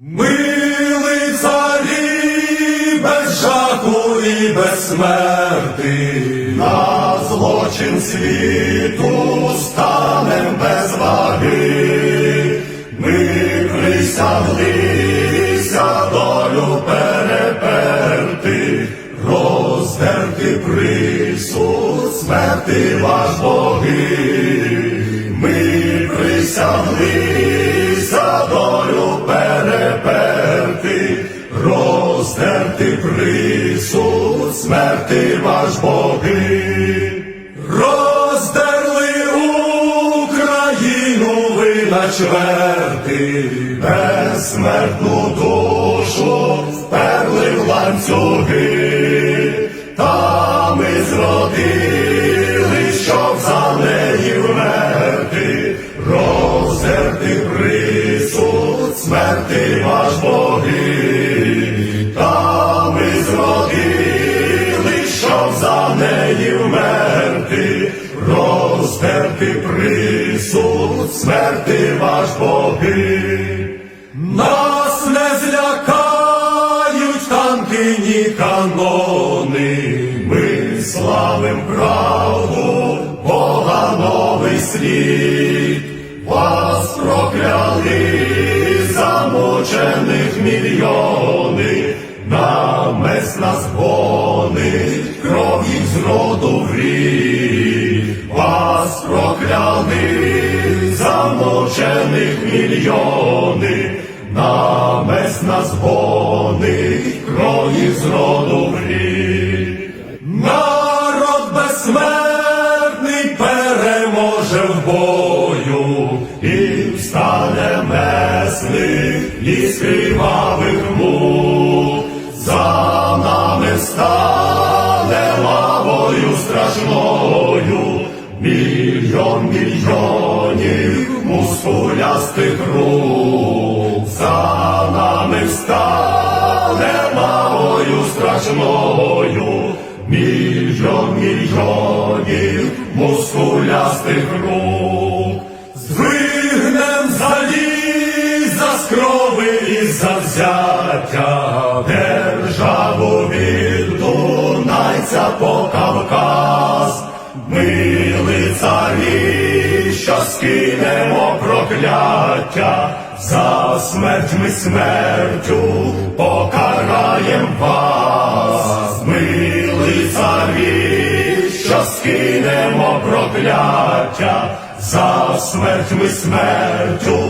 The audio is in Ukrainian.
Милий царі без жаху і без смерти, на злочин світу станем без ваги, ми присяглися долю переперти, роздерти присуд смерти ваш боги. Роздерти присуд смерти ваш боги. Роздерли Україну ви на чверти, безсмертну душу вперли в ланцюги, та ми зродили, щоб за неї вмерти, роздерти присуд смерти ваш боги, за неї вмерти, роздерти присуд смерти ваш боги. Нас не злякають танки, ні канони, ми славим правду, Бога новий світ, вас прокляли замучених мільйони, намес нас з роду в рід, вас прокляли замучених мільйони, намес нас гонить, кров їх з роду в рід. Народ безсмертний переможе в бою і встане месник із кривавих мук. За нами стане лавою страшною, мільйон мільйонів мускулястих рук. За нами встане лавою страшною, мільйон мільйонів мускулястих рук. Звигнем заліза з крови і завзяття, по Кавказ. Ми царі, що скинемо прокляття, за смерть ми смертю покараєм вас. Ми царі, що скинемо прокляття, за смерть ми смертю.